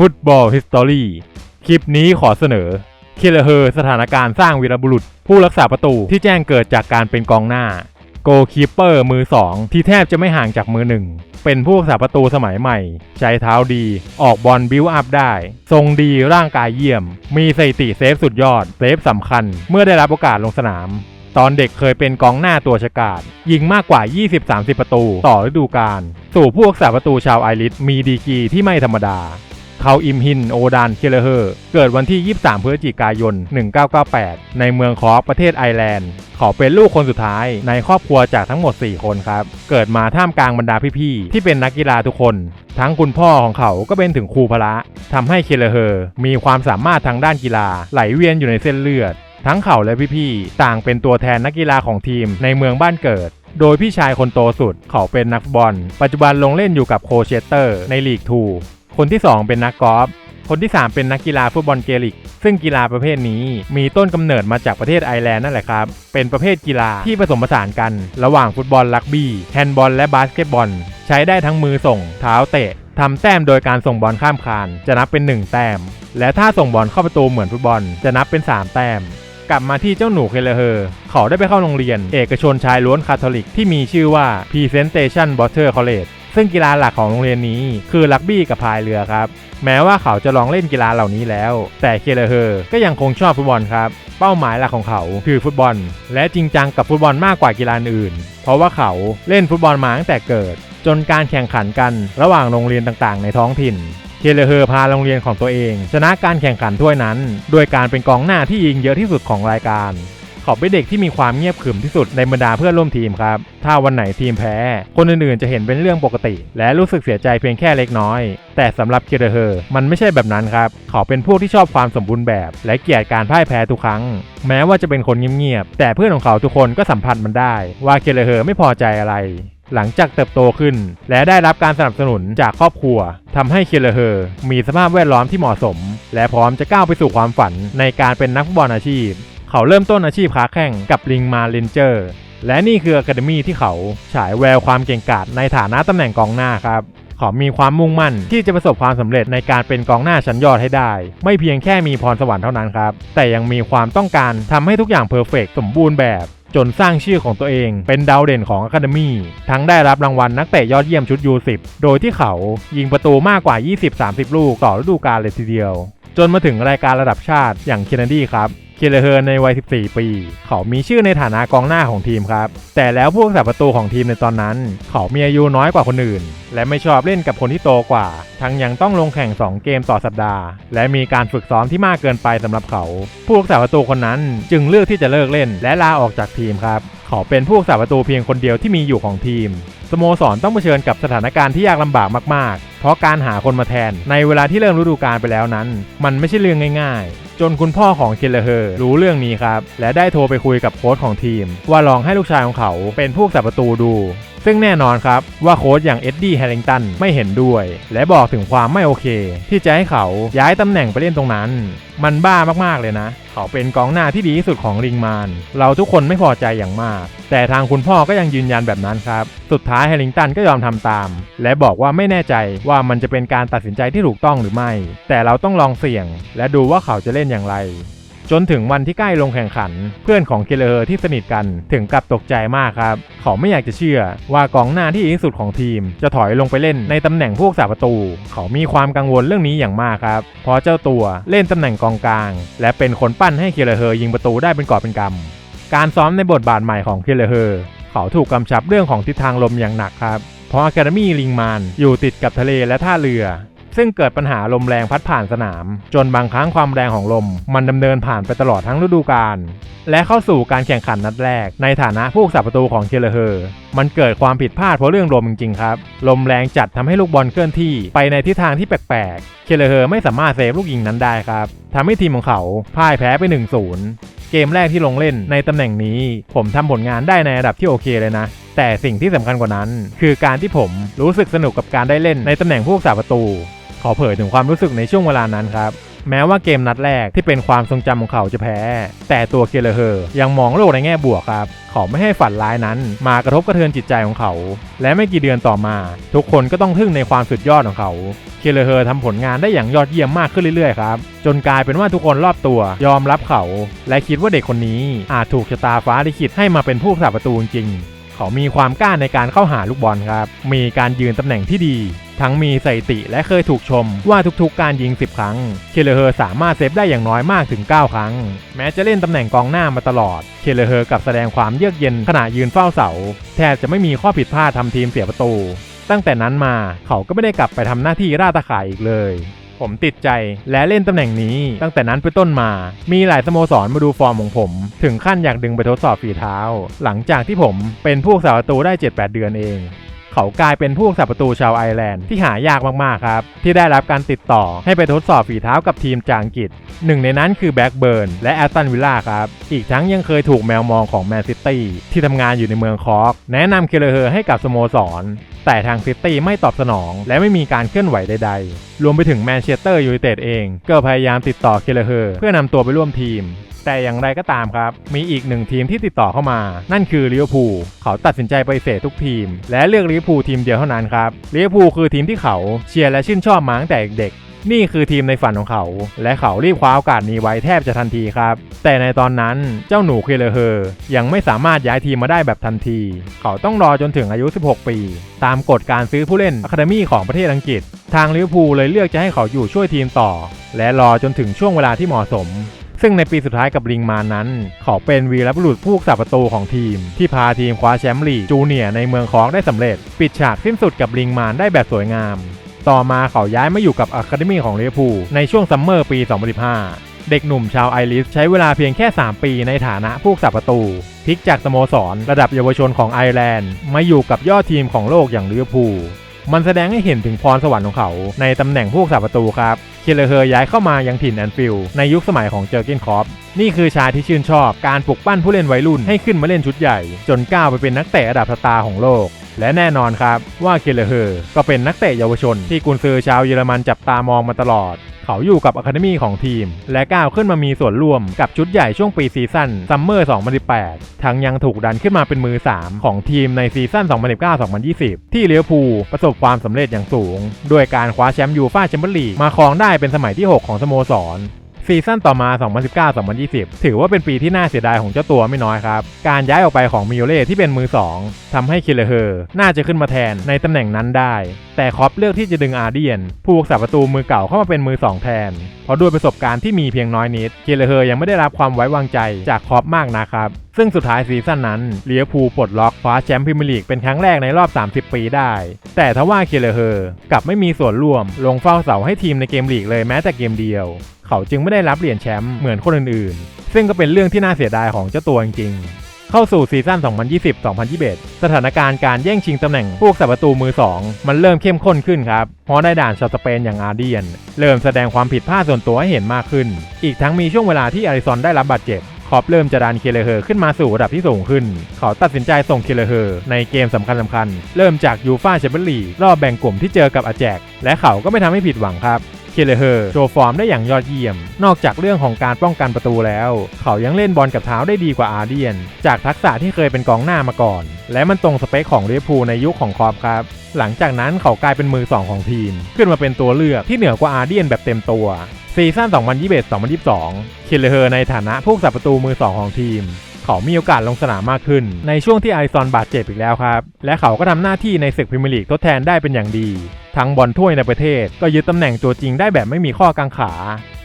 ฟุตบอลฮิสตอรี่คลิปนี้ขอเสนอ เคลเฮอร์สถานการณ์สร้างวีรบุรุษ ผู้รักษาประตูที่แจ้งเกิดจากการเป็นกองหน้า โกคีเปอร์มือ 2 ที่แทบจะไม่ห่างจากมือหนึ่ง เป็นผู้รักษาประตูสมัยใหม่ ใช้เท้าดี ออกบอลบิวอัพได้ ทรงดีร่างกายเยี่ยม มีสถิติเซฟสุดยอด เซฟสำคัญ เมื่อได้รับโอกาสลงสนาม ตอนเด็กเคยเป็นกองหน้าตัวฉกาจยิงมากกว่า 20-30 ประตู ต่อฤดูกาลสู่ผู้รักษาประตูชาวไอริสมีดีกรีที่ไม่ธรรมดา เขาอิมฮินโอดานเคเลเฮอร์เกิดวันที่ 23 พฤศจิกายน 1998 ในเมืองคอร์กประเทศไอร์แลนด์ เขาเป็นลูกคนสุดท้ายในครอบครัวจากทั้งหมด 4 คนครับ เกิดมาท่ามกลางบรรดาพี่ๆ ที่เป็นนักกีฬาทุกคน ทั้งคุณพ่อของเขาก็เป็นถึงครูพละทำให้เคเลเฮอร์มีความสามารถทางด้านกีฬาไหลเวียนอยู่ในเส้นเลือด ทั้งเขาและพี่ๆ ต่างเป็นตัวแทนนักกีฬาของทีมในเมืองบ้านเกิดโดยพี่ชายคนโตสุดเขาเป็นนักบอล ปัจจุบันลงเล่นอยู่กับโคเชสเตอร์ในลีก 2 คนที่ 2 เป็นนักกอล์ฟคนที่ 3 เป็นนักกีฬาฟุตบอลเกลิก ซึ่งกีฬาประเภทนี้มีต้นกำเนิดมาจากประเทศไอร์แลนด์นั่นแหละครับ เป็นประเภทกีฬาที่ผสมผสานกัน ระหว่างฟุตบอลลักบี้แฮนด์บอลและบาสเกตบอล ใช้ได้ทั้งมือส่ง เท้าเตะทำแต้มโดยการส่งบอลข้ามคาน จะนับเป็น 1 แต้ม และถ้าส่งบอลเข้าประตูเหมือนฟุตบอล จะนับเป็น 3 แต้ม กลับมาที่เจ้าหนูเคเลเฮอร์ เขาได้ไปเข้าโรงเรียน เอกชนชายล้วนคาทอลิกที่มีชื่อว่า Presentation Butter College ซึ่งกีฬาหลักของโรงเรียนนี้ คือรักบี้กับพายเรือครับ แม้ว่าเขาจะลองเล่นกีฬาเหล่านี้แล้ว แต่เคเลเฮอร์ก็ยังคงชอบฟุตบอลครับ เป้าหมายหลักของเขาคือฟุตบอล และจริงจังกับฟุตบอลมากกว่ากีฬาอื่น เพราะว่าเขาเล่นฟุตบอลมาตั้งแต่เกิด จนการแข่งขันกันระหว่างโรงเรียนต่างๆ ในท้องถิ่นเคเลเฮอร์พาโรงเรียนของตัวเอง ชนะการแข่งขันถ้วยนั้นด้วยการเป็นกองหน้าที่ยิงเยอะที่สุดของรายการ เขาเป็นเด็กที่มีความเงียบขรึมที่สุดในบรรดาเพื่อนร่วมทีมครับ ถ้าวันไหนทีมแพ้ คนอื่นๆจะเห็นเป็นเรื่องปกติ และรู้สึกเสียใจเพียงแค่เล็กน้อย แต่สำหรับเคเลเฮอร์มันไม่ใช่แบบนั้นครับ เขาเป็นพวกที่ชอบความสมบูรณ์แบบ และเกลียดการพ่ายแพ้ทุกครั้ง แม้ว่าจะเป็นคนเงียบๆแต่เพื่อนของเขาทุกคนก็สัมผัสมันได้ ว่าเคเลเฮอร์ไม่พอใจอะไรหลังจากเติบโตขึ้น และได้รับการสนับสนุนจากครอบครัวทำให้เคเลเฮอร์มีสภาพแวดล้อมที่เหมาะสม และพร้อมจะก้าวไปสู่ความฝันในการเป็นนักฟุตบอลอาชีพ เขาเริ่มต้นอาชีพค้าแข่งกับลิงมาเลนเจอร์และนี่คืออะคาเดมีที่เขาฉายแววความเก่งกาจในฐานะตำแหน่งกองหน้าครับเขามีความมุ่งมั่นที่จะประสบความสำเร็จในการเป็นกองหน้าชั้นยอดให้ได้ ไม่เพียงแค่มีพรสวรรค์เท่านั้นครับ แต่ยังมีความต้องการทำให้ทุกอย่างเพอร์เฟกสมบูรณ์แบบ จนสร้างชื่อของตัวเองเป็นดาวเด่นของอะคาเดมีทั้งได้รับรางวัลนักเตะยอดเยี่ยมชุด U10 โดยที่เขายิงประตูมากกว่า 20-30 ลูกต่อฤดูกาลเลยทีเดียว จนมาถึงรายการระดับชาติอย่างเคนเนดีครับ เคเลเฮอร์ในวัย 14 ปี เขามีชื่อในฐานะกองหน้าของทีมครับ แต่แล้วผู้รักษาประตูของทีมในตอนนั้น เขามีอายุน้อยกว่าคนอื่น และไม่ชอบเล่นกับคนที่โตกว่า ทั้งยังต้องลงแข่ง 2 เกมต่อสัปดาห์ และมีการฝึกซ้อมที่มากเกินไปสำหรับเขา ผู้รักษาประตูคนนั้นจึงเลือกที่จะเลิกเล่น และลาออกจากทีมครับ เขาเป็นผู้รักษาประตูเพียงคนเดียวที่มีอยู่ของทีมสโมสรต้องเผชิญกับสถานการณ์ที่ยากลำบากมาก ๆ เพราะการหาคนมาแทนในเวลาที่เริ่มฤดูกาลไปแล้วนั้น มันไม่ใช่เรื่องง่าย จนคุณพ่อของเคเลเฮอร์รู้เรื่องนี้ครับ และได้โทรไปคุยกับโค้ชของทีม ว่าลองให้ลูกชายของเขาเป็นผู้รักษาประตูดู ซึ่งแน่นอนครับว่าโค้ชอย่างเอ็ดดี้แฮริงตันไม่เห็นด้วย และบอกถึงความไม่โอเค ที่จะให้เขาย้ายตำแหน่งไปเล่นตรงนั้น มันบ้ามากๆเลยนะ เขาเป็นกองหน้าที่ดีที่สุดของลิงมาน เราทุกคนไม่พอใจอย่างมาก แต่ทางคุณพ่อก็ยังยืนยันแบบนั้นครับ สุดท้ายแฮริงตันก็ยอมทำตาม และบอกว่าไม่แน่ใจว่ามันจะเป็นการตัดสินใจที่ถูกต้องหรือไม่ แต่เราต้องลองเสี่ยง และดูว่าเขาจะเล่นอย่างไร จนถึงวันที่ใกล้ลงแข่งขัน เพื่อนของเคเลอร์ที่สนิทกันถึงกับตกใจมากครับ เขาไม่อยากจะเชื่อว่ากองหน้าที่ดีที่สุดของทีม จะถอยลงไปเล่นในตำแหน่งผู้รักษาประตู เขามีความกังวลเรื่องนี้อย่างมากครับเพราะเจ้าตัวเล่นตำแหน่งกองกลาง และเป็นคนปั้นให้เคเลอร์ยิงประตูได้เป็นกอบเป็นกำการซ้อมในบทบาทใหม่ของเคเลอร์เขาถูกกำชับเรื่องของทิศทางลมอย่างหนักครับเพราะอะคาเดมี่ลิงมานอยู่ติดกับทะเลและท่าเรือ ซึ่งเกิดปัญหาลมแรงพัดผ่านสนาม จนบางครั้งความแรงของลม มันดำเนินผ่านไปตลอดทั้งฤดูกาลและเข้าสู่การแข่งขันนัดแรก ในฐานะผู้รักษาประตูของเคเลเฮอร์ มันเกิดความผิดพลาดเพราะเรื่องลมจริงๆครับ ลมแรงจัดทำให้ลูกบอลเคลื่อนที่ไปในทิศทางที่แปลกๆเคเลเฮอร์ไม่สามารถเซฟลูกยิงนั้นได้ครับทำให้ทีมของเขาพ่ายแพ้ไป 1-0 เกมแรกที่ลงเล่นในตำแหน่งนี้ ผมทำผลงานได้ในระดับที่โอเคเลยนะ แต่สิ่งที่สำคัญกว่านั้น คือการที่ผมรู้สึกสนุกกับการได้เล่นในตำแหน่งผู้รักษาประตู ขอเผยถึงความรู้สึกในช่วงเวลานั้นครับแม้ว่าเกมนัดแรกที่เป็นความทรงจำของเขาจะแพ้ แต่ตัวเคเลเฮอร์ยังมองโลกในแง่บวกครับ เขาไม่ให้ฝันร้ายนั้น มากระทบกระเทือนจิตใจของเขา และไม่กี่เดือนต่อมา ทุกคนก็ต้องทึ่งในความสุดยอดของเขา เคเลเฮอร์ทำผลงานได้อย่างยอดเยี่ยมมากขึ้นเรื่อยๆครับจนกลายเป็นว่าทุกคนรอบตัวยอมรับเขา และคิดว่าเด็กคนนี้อาจถูกชะตาฟ้าลิขิตให้มาเป็นผู้รักษาประตูจริง เขามีความกล้าในการเข้าหาลูกบอลครับ มีการยืนตำแหน่งที่ดี ทั้งมีสถิติและเคยถูกชมว่าทุกๆ การยิง 10 ครั้ง เคเลเฮอร์สามารถเซฟได้อย่างน้อยมากถึง 9 ครั้ง แม้จะเล่นตำแหน่งกองหน้ามาตลอด เคเลเฮอร์กับแสดงความเยือกเย็นขณะยืนเฝ้าเสา แทบจะไม่มีข้อผิดพลาดทำทีมเสียประตู ตั้งแต่นั้นมาเขาก็ไม่ได้กลับไปทำหน้าที่ราตะข่ายอีกเลย ผมติดใจและเล่นตำแหน่งนี้ ตั้งแต่นั้นเป็นต้นมา มีหลายสโมสรมาดูฟอร์มของผม ถึงขั้นอยากดึงไปทดสอบฝีเท้า หลังจากที่ผมเป็นผู้รักษาประตูได้ 7-8 เดือนเอง เขากลายเป็นผู้รักษาประตูชาวไอร์แลนด์ที่หายากมากๆครับ ที่ได้รับการติดต่อให้ไปทดสอบฝีเท้ากับทีมจากอังกฤษ หนึ่งในนั้นคือแบ็กเบิร์นและแอตตันวิลล่าครับ อีกทั้งยังเคยถูกแมวมองของแมนซิตี้ที่ทำงานอยู่ในเมืองคอร์กแนะนำเคเลเฮอร์ให้กับสโมสร แต่ทางซิตี้ไม่ตอบสนอง และไม่มีการเคลื่อนไหวใด ๆ รวมไปถึงแมนเชสเตอร์ยูไนเต็ดเอง ก็พยายามติดต่อเคเลเฮอร์เพื่อนำตัวไปร่วมทีม แต่อย่างไรก็ตามครับ มีอีกหนึ่งทีมที่ติดต่อเข้ามา นั่นคือลิเวอร์พูลเขาตัดสินใจไปเสธทุกทีม และเลือกลิเวอร์พูลทีมเดียวเท่านั้นครับลิเวอร์พูลคือทีมที่เขาเชียร์และชื่นชอบมาตั้งแต่เด็กนี่คือทีมในฝันของเขา และเขารีบคว้าโอกาสนี้ไว้แทบจะทันทีครับ แต่ในตอนนั้นเจ้าหนูเคเลเฮอร์ยังไม่สามารถย้ายทีมมาได้แบบทันที เขาต้องรอจนถึงอายุ 16 ปี ตามกฎการซื้อผู้เล่นอะคาเดมี่ของประเทศอังกฤษ ทางลิเวอร์พูลเลยเลือกจะให้เขาอยู่ช่วยทีมต่อ และรอจนถึงช่วงเวลาที่เหมาะสม ซึ่งในปีสุดท้ายกับลิงมานั้น เขาเป็นวีรบุรุษผู้รักษาประตูของทีม ที่พาทีมคว้าแชมป์ลีกจูเนียในเมืองคองได้สำเร็จ ปิดฉากสิ้นสุดกับลิงมานได้แบบสวยงาม ต่อมาเขาย้ายมาอยู่กับอะคาเดมีของลิเวอร์พูลในช่วงซัมเมอร์ปี 2015เด็กหนุ่มชาวไอริสใช้เวลาเพียงแค่ 3 ปีในฐานะผู้รักษาประตูพลิกจากสโมสร ระดับเยาวชนของไอร์แลนด์ มาอยู่กับยอดทีมของโลกอย่างลิเวอร์พูล มันแสดงให้เห็นถึงพรสวรรค์ของเขา ในตำแหน่งผู้รักษาประตูครับเคเลเฮอร์ย้ายเข้ามายังถิ่นแอนฟิลด์ในยุคสมัยของเจอร์เกนคอปนี่คือชาที่ชื่นชอบการปลุกปั้นผู้เล่นวัยรุ่นให้ขึ้นมาเล่นชุดใหญ่ จนก้าวไปเป็นนักเตะระดับสตาร์ของโลก และแน่นอนครับว่าเคเลเฮอร์ก็เป็นนักเตะเยาวชน ที่กุนซือชาวเยอรมันจับตามองมาตลอด เขาอยู่กับอะคาเดมี่ของทีม และก้าวขึ้นมามีส่วนร่วมกับชุดใหญ่ช่วงปีซีซั่นซัมเมอร์ 2018 ทั้งยังถูกดันขึ้นมาเป็นมือ 3 ของทีมในซีซั่น 2019-2020 ที่เลี้ยวภูประสบความสำเร็จอย่างสูง ด้วยการคว้าแชมป์ยูฟ่าแชมเปี้ยนลีกมาครองได้เป็นสมัยที่ 6 ของสโมสร ซีซั่นต่อมา 2019-2020 ถือว่าเป็นปีที่น่าเสียดายของเจ้าตัวไม่น้อยครับ การย้ายออกไปของมิโอเล่ที่เป็นมือ 2ทำให้คิเลเฮอร์น่าจะขึ้นมาแทนในตำแหน่งนั้นได้ แต่คอปเลือกที่จะดึงอาร์เดียน ผู้รักษาประตูมือเก่าเข้ามาเป็นมือ 2 แทน เพราะด้วยประสบการณ์ที่มีเพียงน้อยนิดคิเลเฮอร์ยังไม่ได้รับความไว้วางใจจากคอปมากนะครับซึ่งสุดท้ายซีซั่นนั้นเลียพูปลดล็อกคว้าแชมป์พรีเมียร์ลีกเป็นครั้งแรกในรอบ 30 ปีได้ แต่ทว่าเคเลเฮอร์กลับไม่มีส่วนร่วม ลงเฝ้าเสาให้ทีมในเกมลีกเลยแม้แต่เกมเดียว เขาจึงไม่ได้รับเหรียญแชมป์เหมือนคนอื่นๆ ซึ่งก็เป็นเรื่องที่น่าเสียดายของเจ้าตัวจริงๆ เข้าสู่ซีซั่น 2020-2021 สถานการณ์การแย่งชิงตำแหน่งผู้รักษาประตูมือ 2 มันเริ่มเข้มข้นขึ้นครับ เพราะได้ด่านชาวสเปนอย่างอาร์เดียน เริ่มแสดงความผิดพลาดส่วนตัวให้เห็นมากขึ้น อีกทั้งมีช่วงเวลาที่อาริซอนได้รับบาดเจ็บคอปเริ่มจะดันเคเลเฮอร์ขึ้นมาสู่ระดับที่สูงขึ้น เขาตัดสินใจส่งเคเลเฮอร์ในเกมสำคัญสำคัญๆเริ่มจากยูฟ่าแชมเปี้ยนลีกรอบแบ่งกลุ่มที่เจอกับอาแจก และเขาก็ไม่ทำให้ผิดหวังครับ เคเลเฮอร์โชว์ฟอร์มได้อย่างยอดเยี่ยม นอกจากเรื่องของการป้องกันประตูแล้ว เขายังเล่นบอลกับเท้าได้ดีกว่าอาร์เดียน จากทักษะที่เคยเป็นกองหน้ามาก่อน และมันตรงสเปคของลิเวอร์พูลในยุคของคอปครับ หลังจากนั้นเขากลายเป็นมือ 2 ของทีม ขึ้นมาเป็นตัวเลือกที่เหนือกว่าอาร์เดียนแบบเต็มตัวซีซั่น2021-2022 คิลเลเฮอร์ในฐานะผู้สับประตูมือ 2 ของทีม เขามีโอกาสลงสนามมากขึ้น ในช่วงที่ไอซอนบาดเจ็บอีกแล้วครับ และเขาก็ทำหน้าที่ในศึกพรีเมียร์ลีกทดแทนได้เป็นอย่างดี ทั้งบอลถ้วยในประเทศ ก็ยึดตำแหน่งตัวจริงได้แบบไม่มีข้อกังขา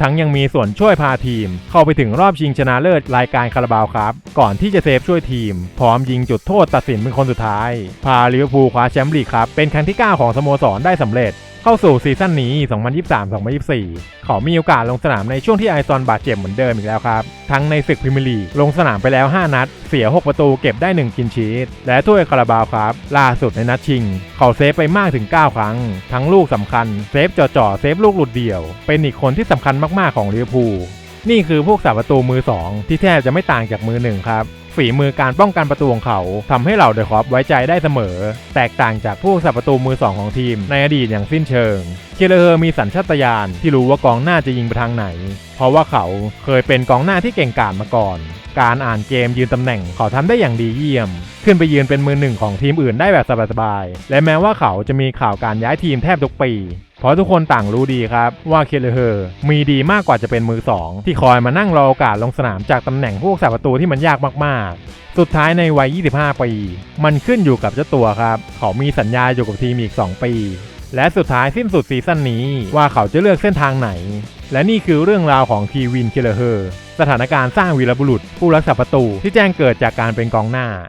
ทั้งยังมีส่วนช่วยพาทีม เข้าไปถึงรอบชิงชนะเลิศรายการคาราบาวครับ ก่อนที่จะเซฟช่วยทีม พร้อมยิงจุดโทษตัดสินเป็นคนสุดท้าย พาลิเวอร์พูลคว้าแชมป์ลีกครับเป็นครั้งที่ 9 ของสโมสรได้สำเร็จ เข้าสู่ซีซั่นนี้ 2023-2024เขามีโอกาสลงสนามในช่วงที่ไอซอนบาดเจ็บเหมือนเดิมอีกแล้วครับ ทั้งในศึกพรีเมียร์ลีกลงสนามไปแล้ว 5 นัด เสีย 6 ประตูเก็บได้ 1 กินชีสและถ้วยคาราบาวครับ ล่าสุดในนัดชิง เขาเซฟไปมากถึง 9 ครั้ง ทั้งลูกสำคัญ เซฟจ่อๆ เซฟลูกหลุดเดี่ยว เป็นอีกคนที่สำคัญมากๆของลิเวอร์พูลนี่คือพวกสาประตูมือ 2 ที่แทบจะไม่ต่างจากมือหนึ่งครับ ฝีมือการป้องกันประตูของเขาทำให้เหล่าเดอะคอปไว้ใจได้เสมอ แตกต่างจากผู้รักษาประตูมือสองของทีมในอดีตอย่างสิ้นเชิง เคเลเฮอร์มีสัญชาตญาณที่รู้ว่ากองหน้าจะยิงไปทางไหน เพราะว่าเขาเคยเป็นกองหน้าที่เก่งกาจมาก่อน การอ่านเกมยืนตำแหน่งเขาทำได้อย่างดีเยี่ยม ขึ้นไปยืนเป็นมือหนึ่งของทีมอื่นได้แบบสบายๆ และแม้ว่าเขาจะมีข่าวการย้ายทีมแทบทุกปี เพราะทุกคนต่างรู้ดีครับว่าเคเลเฮอร์มีดีมากกว่าจะเป็นมือสองที่คอยมานั่งรอโอกาสลงสนามจากตำแหน่งผู้รักษาประตูที่มันยากมากๆ สุดท้ายในวัย 25 ปี มันขึ้นอยู่กับเจ้าตัวครับ เขามีสัญญาอยู่กับทีมอีก 2 ปี และสุดท้ายสิ้นสุดซีซั่นนี้ว่าเขาจะเลือกเส้นทางไหน และนี่คือเรื่องราวของทีวินเคเลเฮอร์สถานการณ์สร้างวีรบุรุษ ผู้รักษาประตูที่แจ้งเกิดจากการเป็นกองหน้า